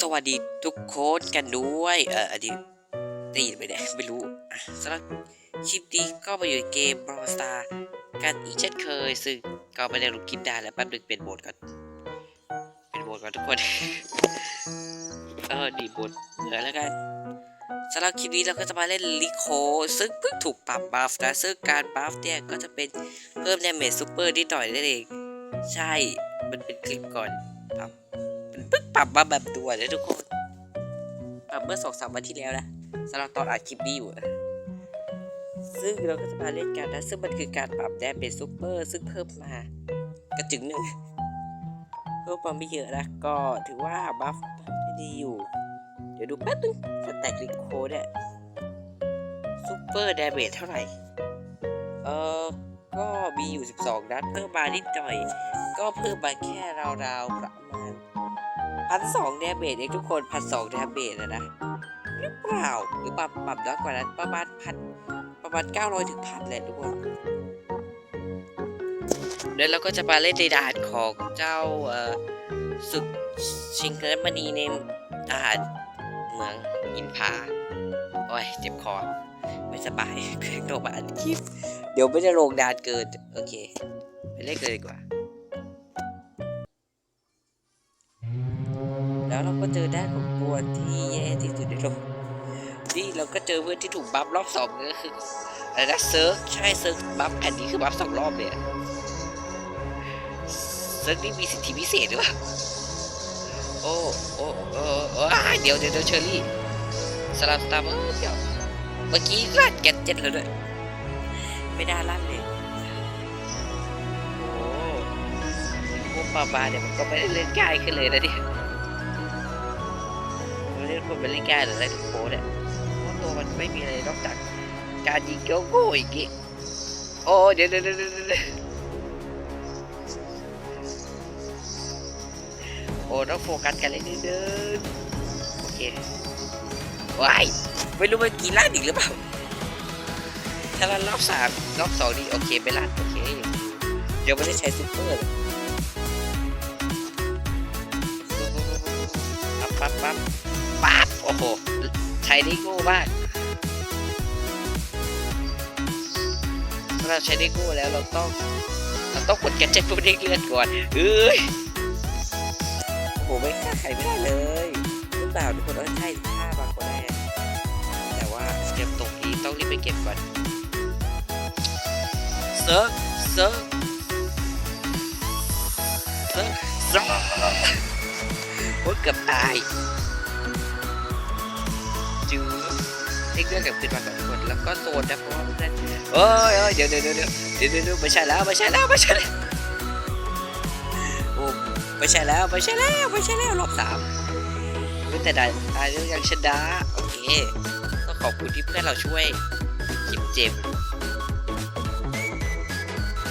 สวัสดีทุกคนกันด้วย เอออันนี้ได้ยินไหมเนี่ยไม่รู้สำหรับคลิปนี้ก็มาอยู่ในเกม Brawl Star กันอีกเช่นเคย ซึ่งก็ไม่ได้ลงคลิปได้แล้วแป๊บนึงเปลี่ยนโหมดก่อน เป็นโหมดก่อนทุกคน เออดีโหมดเหนือแล้วกันสำหรับคลิปนี้เราก็จะมาเล่นลิโค ซึ่งเพิ่งถูกปรับบัฟนะ ซึ่งการบัฟเนี่ยก็จะเป็นเพิ่มดาเมจซูเปอร์นิดหน่อยนั่นเอง ใช่ มันเป็นคลิปก่อนปรับ เพิ่งปรับมาแบบด่วนเลยทุกคนปรับเมื่อสองสามวันที่แล้วนะสำหรับตอนอัดคลิปนี้อยู่ ซึ่งเราก็จะมาเล่นกันนะ ซึ่งมันคือการปรับแดมเบซูเปอร์ ซึ่งเพิ่มมากระจึงหนึ่งเพิ่มมาไม่เยอะนะ ก็ถือว่าบัฟดีอยู่ เดี๋ยวดูแป๊บนึงสแต็กลิโคเนี่ยซูเปอร์ดาเมจเท่าไหร่ เออก็มีอยู่ 12 นัดเพิ่มมานิดหน่อย ก็เพิ่มมาแค่ราวๆประมาณ พันสองเดเมจเองทุกคนพันสองเดเมจนะนะหรือเปล่าหรือปรับปรับน้อยกว่านั้นประมาณพันประมาณเก้าร้อยถึงพันเลยทุกคนเดี๋ยวเราก็จะมาเล่นในด่านของเจ้าเอ่อศึกชิงเกิร์มณีในด่านเมืองอินพาโอ้ยเจ็บคอ ไม่สบายเพิ่งโทรมาอัดคลิป เดี๋ยวไม่ได้ลงนานเกิน โอเค ไปเล่นกันเลยดีกว่า แล้วเราก็เจอด้านของตัวที่แย่ที่สุดในโลกนี่เราก็เจอเพื่อนที่ถูกบัฟรอบสองก็คืออะไรนะเซิร์ฟใช่เซิร์ฟบัฟแผ่นนี้คือบัฟสองรอบเลยเซิร์ฟนี่มีสิทธิพิเศษด้วยโอ้โอ้โอ้โอ้อ้าเดี๋ยวเดี๋ยวเดี๋ยวเชอรี่สลับสตาร์เบอร์เดี๋ยวเมื่อกี้ลั่นแกนเจ็ดแล้วด้วยไม่ได้ลั่นเลยโอ้พวกปาบาเนี่ยมันก็ไม่ได้เล่นง่ายขึ้นเลยนะเนี่ย เล่นเป็นเล่นแก้หรืออะไรทุกโค้ดเนี่ยเพราะตัวมันไม่มีอะไรนอกจากการยิงเกี้ยวโก้อีกทีโอ้เดี๋ยวเดี๋ยวเดี๋ยวเดี๋ยวเดี๋ยวโอ้ต้องโฟกัสกันเลยนิดนึงโอเคว้ายไม่รู้ว่ากี่ล้านอีกหรือเปล่าถ้าล้านรอบสามรอบสองนี่โอเคไม่ล้านโอเคเดี๋ยวไม่ได้ใช้ซุปเปอร์ปั๊บปั๊บปั๊บ โอ้โห ใช้ได้โง่มากถ้าเราใช้ได้โง่แล้วเราต้องเราต้องกดแกนเจ็ตเพื่อเด้เลือดก่อนเอ้ยโอ้โหไม่ฆ่าใครไม่ได้เลยหรือเปล่าทุกคนว่าใช่ฆ่าบางคนได้นะแต่ว่าเก็บตรงนี้ต้องรีบไปเก็บก่อนเซิร์ฟเซิร์ฟเซิร์ฟเซิร์ฟโอ้เกือบตาย เด้งเลือดกลับขึ้นมาก่อนทุกคนแล้วก็โซนนะเพราะว่าเพื่อนเอ้ยเอ้ยเดี๋ยวเดี๋ยวเดี๋ยวเดี๋ยวเดี๋ยวเดี๋ยวไม่ใช่แล้วไม่ใช่แล้วไม่ใช่แล้วโอ้ไม่ใช่แล้วไม่ใช่แล้วไม่ใช่แล้วรอบสามรู้แต่ได้ตายเรื่องยังชนะโอเคต้องขอบคุณที่เพื่อนเราช่วยคิมเจม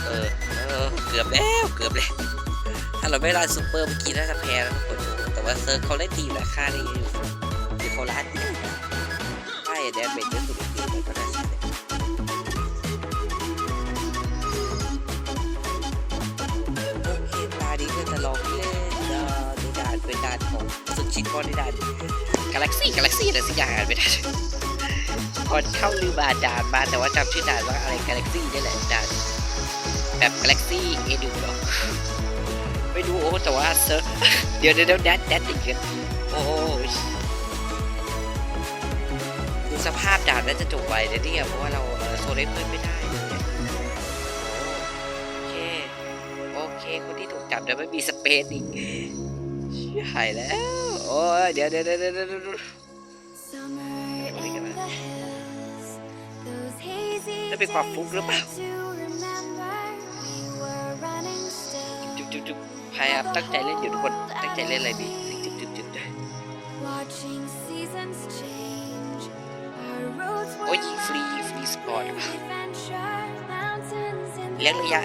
เออเออเกือบแล้วเกือบแล้วถ้าเราไม่รันซูเปอร์เมื่อกี้น่าจะแพ้แล้วทุกคนแต่ว่าเซิร์ฟเขาเล่นดีอยู่แล้วค่านี้อยู่คือเขาล้าน เดียวใช่แดนเมจเยอะสุดในเกมเลยก็น่าใช่เลยโอเคตานี้ก็จะลองเล่นเอ่อด่านเป็นด่านของสุดชิงบอลด่านกาแล็กซี่กาแล็กซี่อะไรสักอย่างอ่านไม่ได้ก่อเข้าลืมอ่านด่านมาแต่ว่าจำชื่อด่านว่าอะไรกาแล็กซี่นี่แหละด่านแบบกาแล็กซี่เอดูหรอไม่รู้โอ้แต่ว่าเซิร์ฟเดี๋ยวเดี๋ยวเดี๋ยวแดดแดดอีกแล้วโอ้ สภาพด่านน่าจะจบไวนะเนี่ยเพราะว่าเราโซเล่เพิ่มไม่ได้โอเค โอเคคนที่ถูกจับเดี๋ยวไม่มีสเปซอีกหายแล้ว โอ้ยเดี๋ยวเดี๋ยวเดี๋ยวเดี๋ยวเดี๋ยวจะเป็นความฟุกหรือเปล่าจุ๊บจุ๊บจุ๊บพยายามตั้งใจเล่นอยู่ทุกคนตั้งใจเล่นอะไรดี เลี้ยงระยะ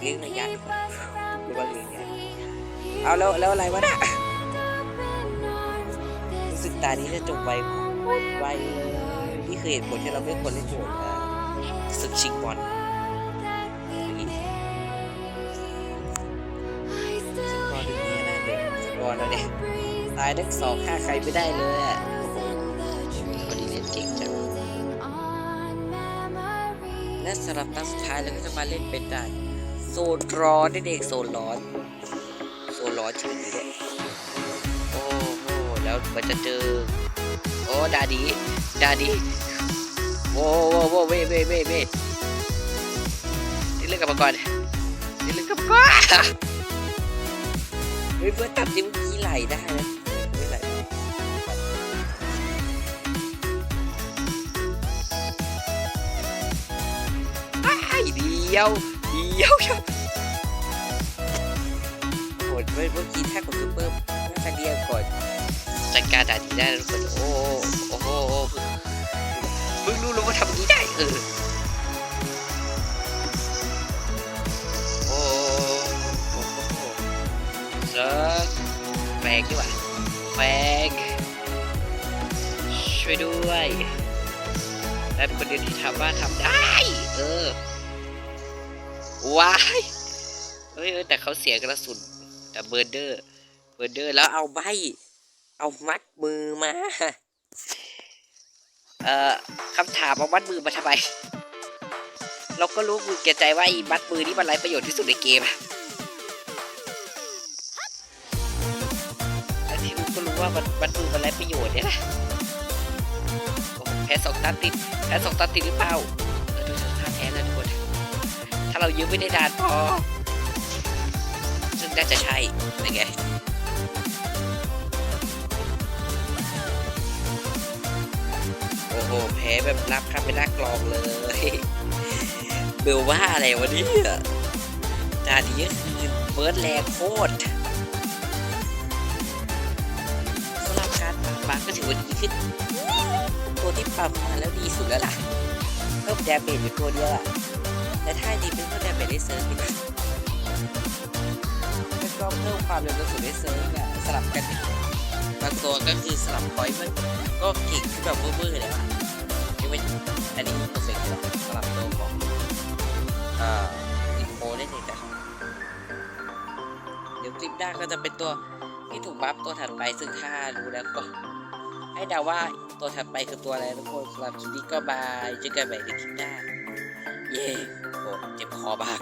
เลี้ยงระยะหรือว่าเลี้ยงระยะเอาแล้วแล้วอะไรวะน่ะรู้สึกตานี้จะจบไวไวนี่คือเหตุผลที่เราไม่ควรเล่นโหมดเอ่อศึกชิงบอล that we made. I ชิง still บอลนี่แน่เลยชิงบอลแล้วเนี่ย breathe ายทั้สองฆ่าใครไม่ได้เลยอะ และสำหรับตาสุดท้ายเราก็จะมาเล่นเป็นด่านโซนร้อนนั่นเองโซนร้อน โซนร้อนชื่อนี้เนี่ยโอ้โหแล้วมันจะเจอโอ้ดาดีดาดีโว้โว้โว้เว้เว้เว้เว้นี่เรื่องกลับมาก่อนนี่เรื่องกลับมาก่อนเฮ้ยเพื่อนตัดนิ้วกี้ไหลได้นะ ดียวเดียวครับโหดเว้ยเมื่อกี้ถ้ากดซูเปอร์น่าจะเดียวก่อนจัดการด่านนี้ได้แล้วทุกคนโอ้โอ้โหเพิ่งรู้เลยว่าทำอย่างนี้ได้เออโอ้โหเซิร์ฟแฟกดีกว่าแฟกช่วยด้วยและเป็นคนเดียวที่ทำว่าทำได้ เออ ว้ายเฮ้ยแต่เขาเสียกระสุนแต่เบอร์เดอร์ เบอร์เดอร์แล้วเอาใบ เอามัดมือมา เอ่อคำถามเอามัดมือมาทำไม เราก็รู้มือแก่ใจว่าอ้มัดมือนี่มันไรประโยชน์ที่สุดในเกมอะแต่ที่รู้ก็รู้ว่ามันมัดมือมันไรประโยชน์เนี่ยนะแพ้สองตันติดแพ้สองตันติดหรือเปล่า เรายืมไม่ได้นานพอ ซึ่งน่าจะใช่เป็นไงโอ้โหแพ้แบบนับครับเป็นนักลองเลย เบลว่าอะไรวะเนี่ยจานนี้คือเบิร์ดแรงโคตรสำหรับการปรับบักก็ถือว่าดีขึ้น ตัวที่ปรับมาแล้วดีสุดแล้วล่ะเพิ่มแดเมจอยู่ตัวเดียวอะ แต่ถ้าดีเป็นเพิ่มแดเมจได้เซิร์ฟอีกนะแล้วก็เพิ่มความเร็วกระสุนได้เซิร์ฟอะสลับกันบางตัวก็คือสลับพอยต์มันก็เก่งขึ้นแบบเวอร์ๆเลยอะยังไม่อันนี้เพอร์เฟกต์เลยอะสลับตัวของอ่าอินโฟได้เลยจ้ะเดี๋ยวคลิปหน้าก็จะเป็นตัวที่ถูกบัฟตัวถัดไปซึ่งถ้ารู้แล้วก็ให้เดาว่าตัวถัดไปคือตัวอะไรทุกคนสำหรับคลิปนี้ก็บายเจอกันใหม่ในคลิปหน้า เย่โอ้เจ็บคอมาก